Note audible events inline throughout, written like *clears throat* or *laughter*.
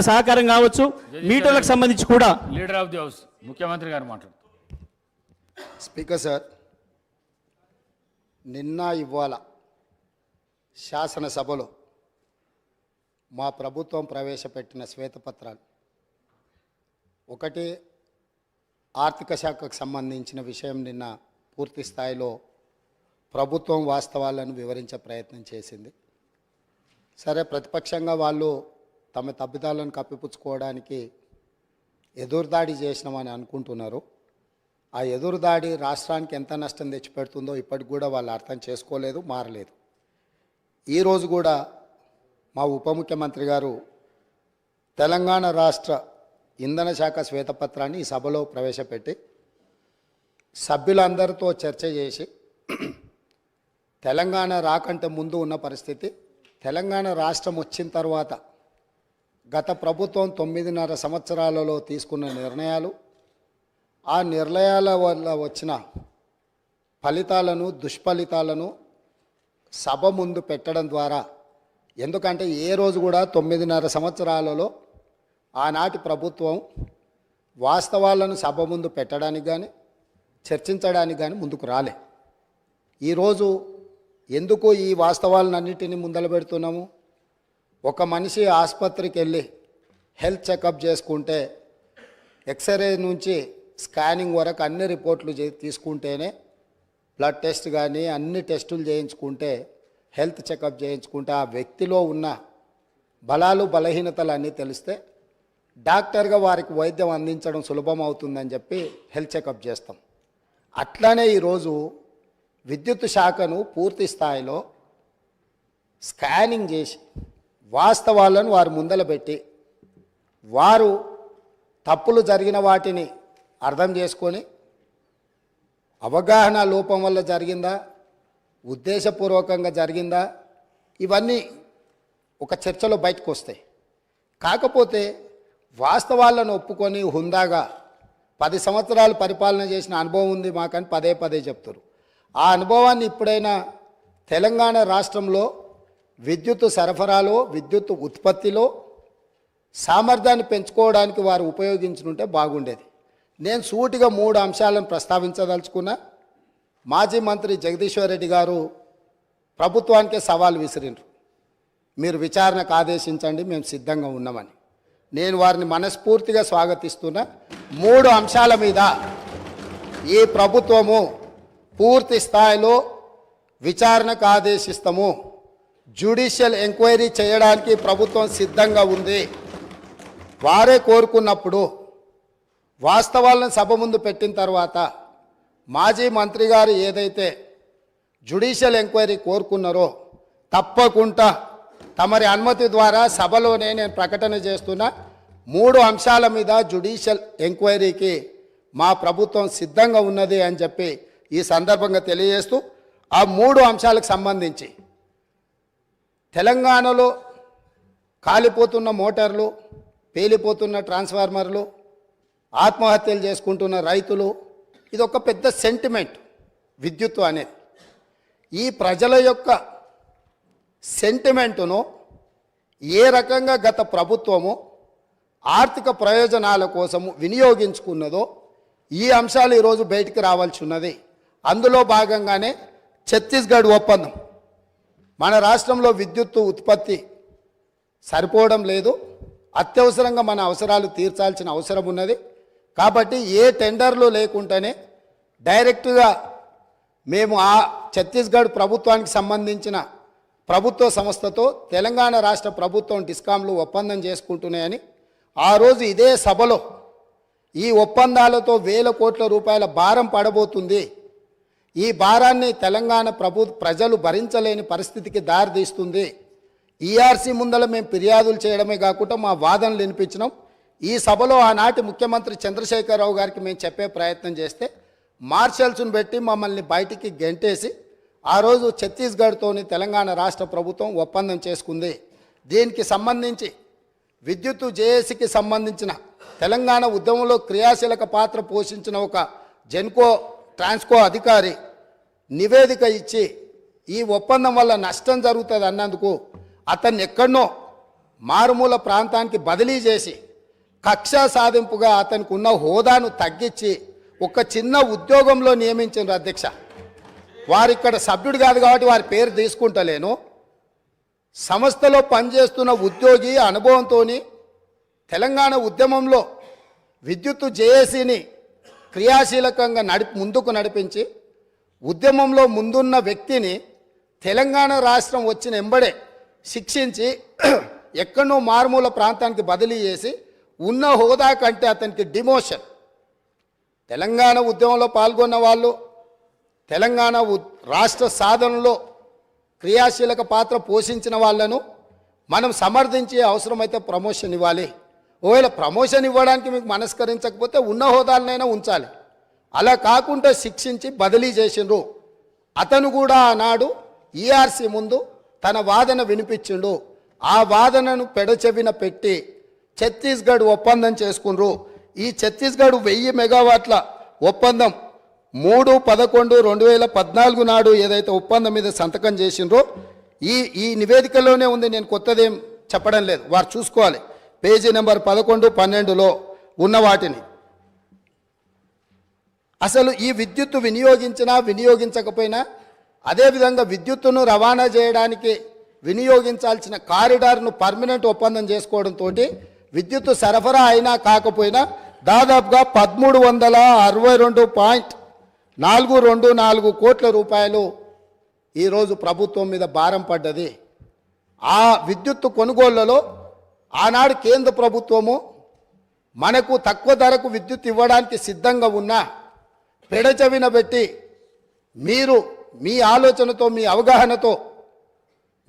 సహకారం కావచ్చు మీటర్లకు సంబంధించి కూడా. లీడర్ ఆఫ్ ది హౌస్ ముఖ్యమంత్రి గారు మాట్లాడు స్పీకర్ సార్ నిన్న ఇవాళ శాసనసభలో మా ప్రభుత్వం ప్రవేశపెట్టిన శ్వేతపత్రాలు. ఒకటి ఆర్థిక శాఖకు సంబంధించిన విషయం నిన్న పూర్తి స్థాయిలో ప్రభుత్వం వాస్తవాలను వివరించే ప్రయత్నం చేసింది. సరే ప్రతిపక్షంగా వాళ్ళు తమ తప్పిదాలను కప్పిపుచ్చుకోవడానికి ఎదురుదాడి చేసినామని అనుకుంటున్నారు. ఆ ఎదురుదాడి రాష్ట్రానికి ఎంత నష్టం తెచ్చిపెడుతుందో ఇప్పటికి కూడా వాళ్ళు అర్థం చేసుకోలేదు మారలేదు. ఈరోజు కూడా మా ఉప ముఖ్యమంత్రి గారు తెలంగాణ రాష్ట్ర ఇంధన శాఖ శ్వేతపత్రాన్ని ఈ సభలో ప్రవేశపెట్టి సభ్యులందరితో చర్చ చేసి తెలంగాణ రాకంటే ముందు ఉన్న పరిస్థితి తెలంగాణ రాష్ట్రం వచ్చిన తర్వాత గత ప్రభుత్వం తొమ్మిదిన్నర సంవత్సరాలలో తీసుకున్న నిర్ణయాలు ఆ నిర్ణయాల వల్ల వచ్చిన ఫలితాలను దుష్ఫలితాలను సభ ముందు పెట్టడం ద్వారా ఎందుకంటే ఏ రోజు కూడా తొమ్మిదిన్నర సంవత్సరాలలో ఆనాటి ప్రభుత్వం వాస్తవాలను సభ ముందు పెట్టడానికి కానీ చర్చించడానికి కానీ ముందుకు రాలే. ఈరోజు ఎందుకు ఈ వాస్తవాలన్నింటినీ ముందలు పెడుతున్నాము? ఒక మనిషి ఆసుపత్రికి వెళ్ళి హెల్త్ చెకప్ చేసుకుంటే ఎక్స్రే నుంచి స్కానింగ్ వరకు అన్ని రిపోర్ట్లు చే- తీసుకుంటేనే బ్లడ్ టెస్ట్ కానీ అన్ని టెస్టులు చేయించుకుంటే హెల్త్ చెకప్ చేయించుకుంటే ఆ వ్యక్తిలో ఉన్న బలాలు బలహీనతలు అన్నీ తెలిస్తే డాక్టర్గా వారికి వైద్యం అందించడం సులభం అవుతుందని చెప్పి హెల్త్ చెకప్ చేస్తాం. అట్లానే ఈరోజు విద్యుత్ శాఖను పూర్తి స్థాయిలో స్కానింగ్ చేసి వాస్తవాలను వారు ముందల పెట్టి వారు తప్పులు జరిగిన వాటిని అర్థం చేసుకొని అవగాహన లోపం వల్ల జరిగిందా? ఉద్దేశపూర్వకంగా జరిగిందా? ఇవన్నీ ఒక చర్చలో బయటకు వస్తాయి. కాకపోతే వాస్తవాలను ఒప్పుకొని హుందాగా పది సంవత్సరాలు పరిపాలన చేసిన అనుభవం ఉంది మాకని పదే పదే చెప్తారు ఆ అనుభవాన్ని ఇప్పుడైనా తెలంగాణ రాష్ట్రంలో విద్యుత్ సరఫరాలో విద్యుత్ ఉత్పత్తిలో సామర్థ్యాన్ని పెంచుకోవడానికి వారు ఉపయోగించుంటే బాగుండేది. నేను సూటిగా మూడు అంశాలను ప్రస్తావించదలుచుకున్నా. మాజీ మంత్రి జగదీశ్వర్ రెడ్డి గారు ప్రభుత్వానికే సవాల్ విసిరిండ్రు మీరు విచారణకు ఆదేశించండి మేము సిద్ధంగా ఉన్నామని. నేను వారిని మనస్ఫూర్తిగా స్వాగతిస్తున్నా. మూడు అంశాల మీద ఈ ప్రభుత్వము పూర్తి స్థాయిలో విచారణకు ఆదేశిస్తాము. జ్యుడిషియల్ ఎంక్వైరీ చేయడానికి ప్రభుత్వం సిద్ధంగా ఉంది. వారే కోరుకున్నప్పుడు వాస్తవాలను సభ ముందు పెట్టిన తర్వాత మాజీ మంత్రి గారు ఏదైతే జ్యుడిషియల్ ఎంక్వైరీ కోరుకున్నారో తప్పకుండా తమరి అనుమతి ద్వారా సభలోనే నేను ప్రకటన చేస్తున్న. మూడు అంశాల మీద జ్యుడిషియల్ ఎంక్వైరీకి మా ప్రభుత్వం సిద్ధంగా ఉన్నది అని చెప్పి ఈ సందర్భంగా తెలియజేస్తూ ఆ మూడు అంశాలకు సంబంధించి తెలంగాణలో కాలిపోతున్న మోటార్లు పేలిపోతున్న ట్రాన్స్ఫార్మర్లు ఆత్మహత్యలు చేసుకుంటున్న రైతులు ఇది ఒక పెద్ద సెంటిమెంట్ విద్యుత్ అనేది. ఈ ప్రజల యొక్క సెంటిమెంటును ఏ రకంగా గత ప్రభుత్వము ఆర్థిక ప్రయోజనాల కోసము వినియోగించుకున్నదో ఈ అంశాలు ఈరోజు బయటికి రావాల్సి ఉన్నది. అందులో భాగంగానే ఛత్తీస్గఢ్ ఒప్పందం. మన రాష్ట్రంలో విద్యుత్తు ఉత్పత్తి సరిపోవడం లేదు. అత్యవసరంగా మన అవసరాలు తీర్చాల్సిన అవసరం ఉన్నది. కాబట్టి ఏ టెండర్లు లేకుండానే డైరెక్ట్గా మేము ఆ ఛత్తీస్గఢ్ ప్రభుత్వానికి సంబంధించిన ప్రభుత్వ సంస్థతో తెలంగాణ రాష్ట్ర ప్రభుత్వం డిస్కాంలు ఒప్పందం చేసుకుంటున్నాయని ఆ రోజు ఇదే సభలో ఈ ఒప్పందాలతో వేల కోట్ల రూపాయల భారం పడబోతుంది. ఈ భారాన్ని తెలంగాణ ప్రభు ప్రజలు భరించలేని పరిస్థితికి దారితీస్తుంది. ఈఆర్సీ ముందల మేము ఫిర్యాదులు చేయడమే కాకుండా మా వాదనలు వినిపించినాం. ఈ సభలో ఆనాటి ముఖ్యమంత్రి చంద్రశేఖరరావు గారికి మేము చెప్పే ప్రయత్నం చేస్తే మార్షల్స్ను పెట్టి మమ్మల్ని బయటికి గెంటేసి ఆ రోజు ఛత్తీస్గఢ్తోని తెలంగాణ రాష్ట్ర ప్రభుత్వం ఒప్పందం చేసుకుంది. దీనికి సంబంధించి విద్యుత్తు జేఏసీకి సంబంధించిన తెలంగాణ ఉద్యమంలో క్రియాశీలక పాత్ర పోషించిన ఒక జెన్కో ట్రాన్స్కో అధికారి నివేదిక ఇచ్చి ఈ ఒప్పందం వల్ల నష్టం జరుగుతుంది అన్నందుకు అతన్ని ఎక్కడనో మారుమూల ప్రాంతానికి బదిలీ చేసి కక్షా సాధింపుగా అతనికి ఉన్న హోదాను తగ్గించి ఒక చిన్న ఉద్యోగంలో నియమించారు అధ్యక్ష. వారు ఇక్కడ సభ్యుడు కాదు కాబట్టి వారి పేరు తీసుకుంటలేను. సంస్థలో పనిచేస్తున్న ఉద్యోగి అనుభవంతో తెలంగాణ ఉద్యమంలో విద్యుత్తు జేఏసీని క్రియాశీలకంగా నడి ముందుకు నడిపించి ఉద్యమంలో ముందున్న వ్యక్తిని తెలంగాణ రాష్ట్రం వచ్చిన ఎంబడే శిక్షించి *clears throat* ఎక్కడో మారుమూల ప్రాంతానికి బదిలీ చేసి ఉన్న హోదా కంటే అతనికి డిమోషన్. తెలంగాణ ఉద్యమంలో పాల్గొన్న వాళ్ళు తెలంగాణ రాష్ట్ర సాధనలో క్రియాశీలక పాత్ర పోషించిన వాళ్ళను మనం సమర్థించే అవసరమైతే ప్రమోషన్ ఇవ్వాలి. ఒకవేళ ప్రమోషన్ ఇవ్వడానికి మీకు మనస్కరించకపోతే ఉన్న హోదాలనైనా ఉంచాలి. అలా కాకుండా శిక్షించి బదిలీ చేసిండ్రు. అతను కూడా ఆనాడు ఈఆర్సీ ముందు తన వాదన వినిపించిండు. ఆ వాదనను పెడచెవిన పెట్టి ఛత్తీస్గఢ్ ఒప్పందం చేసుకుండ్రు. ఈ ఛత్తీస్గఢ్ వెయ్యి మెగావాట్ల ఒప్పందం మూడు పదకొండు రెండు వేల పద్నాలుగు నాడు ఏదైతే ఒప్పందం మీద సంతకం చేసిండ్రో ఈ ఈ నివేదికలోనే ఉంది. నేను కొత్తదేం చెప్పడం లేదు. వారు చూసుకోవాలి. పేజీ నెంబర్ పదకొండు పన్నెండులో ఉన్న వాటిని. అసలు ఈ విద్యుత్తు వినియోగించినా వినియోగించకపోయినా అదేవిధంగా విద్యుత్తును రవాణా చేయడానికి వినియోగించాల్సిన కారిడార్ను పర్మనెంట్ ఒప్పందం చేసుకోవడంతో విద్యుత్తు సరఫరా అయినా కాకపోయినా దాదాపుగా పదమూడు వందల అరవై రెండు పాయింట్ నాలుగు రెండు నాలుగు కోట్ల రూపాయలు ఈరోజు ప్రభుత్వం మీద భారం పడ్డది. ఆ విద్యుత్తు కొనుగోళ్ళలో ఆనాడు కేంద్ర ప్రభుత్వము మనకు తక్కువ ధరకు విద్యుత్ ఇవ్వడానికి సిద్ధంగా ఉన్న పెడచవిన పెట్టి మీరు మీ ఆలోచనతో మీ అవగాహనతో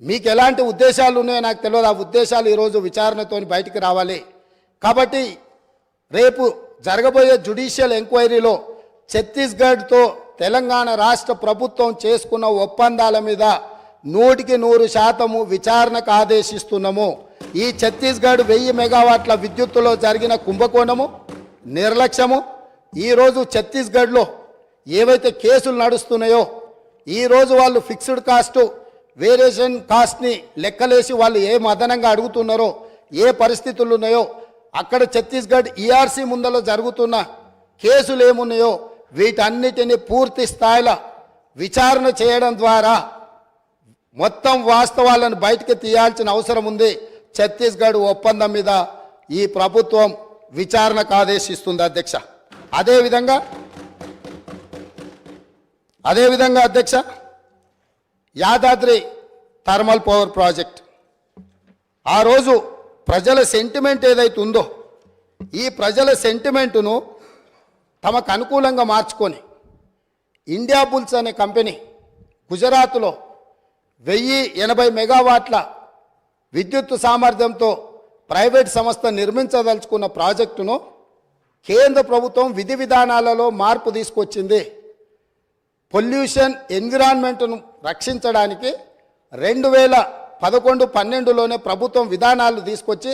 మీకు ఎలాంటి ఉద్దేశాలు ఉన్నాయో నాకు తెలియదు. ఆ ఉద్దేశాలు ఈరోజు విచారణతో బయటికి రావాలి. కాబట్టి రేపు జరగబోయే జుడిషియల్ ఎంక్వైరీలో ఛత్తీస్గఢ్తో తెలంగాణ రాష్ట్ర ప్రభుత్వం చేసుకున్న ఒప్పందాల మీద నూటికి నూరు శాతము విచారణకు ఆదేశిస్తున్నాము. ఈ ఛత్తీస్గఢ్ వెయ్యి మెగావాట్ల విద్యుత్తులో జరిగిన కుంభకోణము నిర్లక్ష్యము. ఈరోజు ఛత్తీస్గఢ్లో ఏవైతే కేసులు నడుస్తున్నాయో ఈరోజు వాళ్ళు ఫిక్స్డ్ కాస్ట్ వేరియేషన్ కాస్ట్ని లెక్కలేసి వాళ్ళు ఏ అదనంగా అడుగుతున్నారో ఏ పరిస్థితులు ఉన్నాయో అక్కడ ఛత్తీస్గఢ్ ఈఆర్సీ ముందలో జరుగుతున్న కేసులు ఏమున్నాయో వీటన్నిటిని పూర్తి స్థాయిలో విచారణ చేయడం ద్వారా మొత్తం వాస్తవాలను బయటకు తీయాల్సిన అవసరం ఉంది. ఛత్తీస్గఢ్ ఒప్పందం మీద ఈ ప్రభుత్వం విచారణకు ఆదేశిస్తుంది అధ్యక్ష. అదేవిధంగా అదేవిధంగా అధ్యక్ష యాదాద్రి థర్మల్ పవర్ ప్రాజెక్ట్. ఆ రోజు ప్రజల సెంటిమెంట్ ఏదైతే ఉందో ఈ ప్రజల సెంటిమెంటును తమకు అనుకూలంగా మార్చుకొని ఇండియా బుల్స్ అనే కంపెనీ గుజరాత్లో వెయ్యి ఎనభై మెగావాట్ల విద్యుత్ సామర్థ్యంతో ప్రైవేట్ సంస్థ నిర్మించదలుచుకున్న ప్రాజెక్టును కేంద్ర ప్రభుత్వం విధి విధానాలలో మార్పు తీసుకొచ్చింది. పొల్యూషన్ ఎన్విరాన్మెంట్ను రక్షించడానికి రెండు వేల పదకొండు పన్నెండులోనే ప్రభుత్వం విధానాలు తీసుకొచ్చి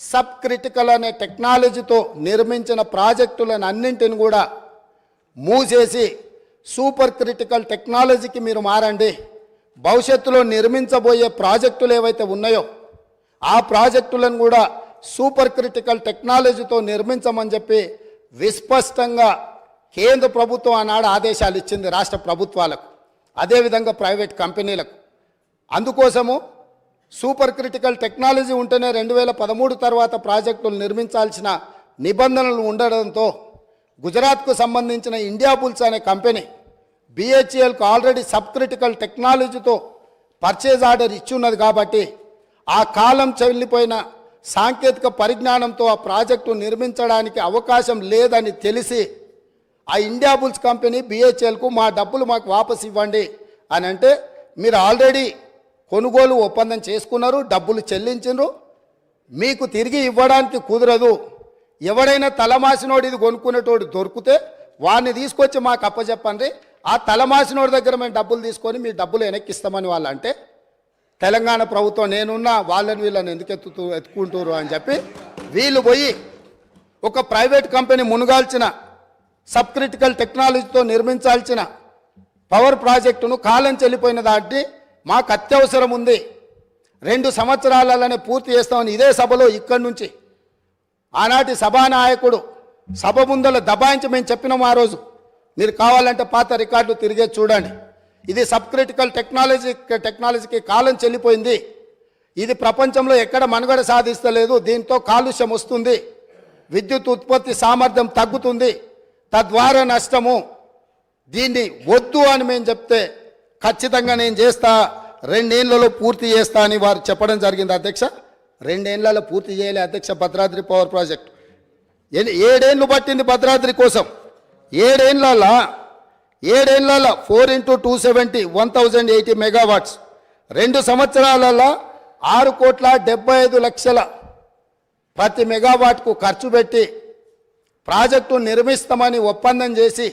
సబ్ క్రిటికల్ అనే టెక్నాలజీతో నిర్మించిన ప్రాజెక్టులను అన్నింటిని కూడా మూసేసి సూపర్ క్రిటికల్ టెక్నాలజీకి మీరు మారండి. భవిష్యత్తులో నిర్మించబోయే ప్రాజెక్టులు ఏవైతే ఉన్నాయో ఆ ప్రాజెక్టులను కూడా సూపర్ క్రిటికల్ టెక్నాలజీతో నిర్మించమని చెప్పి విస్పష్టంగా కేంద్ర ప్రభుత్వం ఆనాడు ఆదేశాలు ఇచ్చింది రాష్ట్ర ప్రభుత్వాలకు అదేవిధంగా ప్రైవేట్ కంపెనీలకు. అందుకోసము సూపర్ క్రిటికల్ టెక్నాలజీ ఉంటేనే రెండు వేల పదమూడు తర్వాత ప్రాజెక్టులు నిర్మించాల్సిన నిబంధనలు ఉండడంతో గుజరాత్కు సంబంధించిన ఇండియా బుల్స్ అనే కంపెనీ బిహెచ్ఎల్కు ఆల్రెడీ సబ్ క్రిటికల్ టెక్నాలజీతో పర్చేజ్ ఆర్డర్ ఇచ్చి ఉన్నది కాబట్టి ఆ కాలం చెల్లిపోయిన సాంకేతిక పరిజ్ఞానంతో ఆ ప్రాజెక్టు నిర్మించడానికి అవకాశం లేదని తెలిసి ఆ ఇండియా బుల్స్ కంపెనీ బిహెచ్ఎల్కు మా డబ్బులు మాకు వాపసు ఇవ్వండి అని అంటే మీరు ఆల్రెడీ కొనుగోలు ఒప్పందం చేసుకున్నారు డబ్బులు చెల్లించరు మీకు తిరిగి ఇవ్వడానికి కుదరదు. ఎవడైనా తలమాసినోడు ఇది కొనుక్కునేటోడు దొరికితే వాడిని తీసుకొచ్చి మాకు అప్పచెప్పండి ఆ తలమాసినోడి దగ్గర మేము డబ్బులు తీసుకొని మీ డబ్బులు వెనక్కిస్తామని వాళ్ళు అంటే తెలంగాణ ప్రభుత్వం నేనున్నా వాళ్ళని వీళ్ళని ఎందుకు ఎత్తుతూ ఎత్తుకుంటారు అని చెప్పి వీళ్ళు పోయి ఒక ప్రైవేట్ కంపెనీ మునుగాల్చిన సబ్ క్రిటికల్ టెక్నాలజీతో నిర్మించాల్సిన పవర్ ప్రాజెక్టును కాలం చెల్లిపోయిన దాటి మాకు అత్యవసరం ఉంది. రెండు సంవత్సరాలలోనే పూర్తి చేస్తామని ఇదే సభలో ఇక్కడి నుంచి ఆనాటి సభానాయకుడు సభ ముందల దబాయించి మేము చెప్పినాం ఆ రోజు. మీరు కావాలంటే పాత రికార్డు తిరిగే చూడండి. ఇది సబ్ క్రిటికల్ టెక్నాలజీ టెక్నాలజీకి కాలం చెల్లిపోయింది. ఇది ప్రపంచంలో ఎక్కడ మనుగడ సాధిస్తలేదు దీంతో కాలుష్యం వస్తుంది. విద్యుత్ ఉత్పత్తి సామర్థ్యం తగ్గుతుంది. తద్వారా నష్టము. దీన్ని వద్దు అని మేము చెప్తే ఖచ్చితంగా నేను చేస్తా రెండేళ్ళలో పూర్తి చేస్తా అని వారు చెప్పడం జరిగింది అధ్యక్ష. రెండేళ్ళలో పూర్తి చేయలే అధ్యక్ష భద్రాద్రి పవర్ ప్రాజెక్ట్ ఎన్ని- ఏడేళ్ళు పట్టింది భద్రాద్రి కోసం? ఏడేళ్ళ ఏడేళ్ళ four into two seventy one thousand eighty megawatts. రెండు సంవత్సరాలలో ఆరు కోట్ల డెబ్బై ఐదు లక్షల ప్రతి మెగావాట్కు ఖర్చు పెట్టి ప్రాజెక్టు నిర్మిస్తామని ఒప్పందం చేసి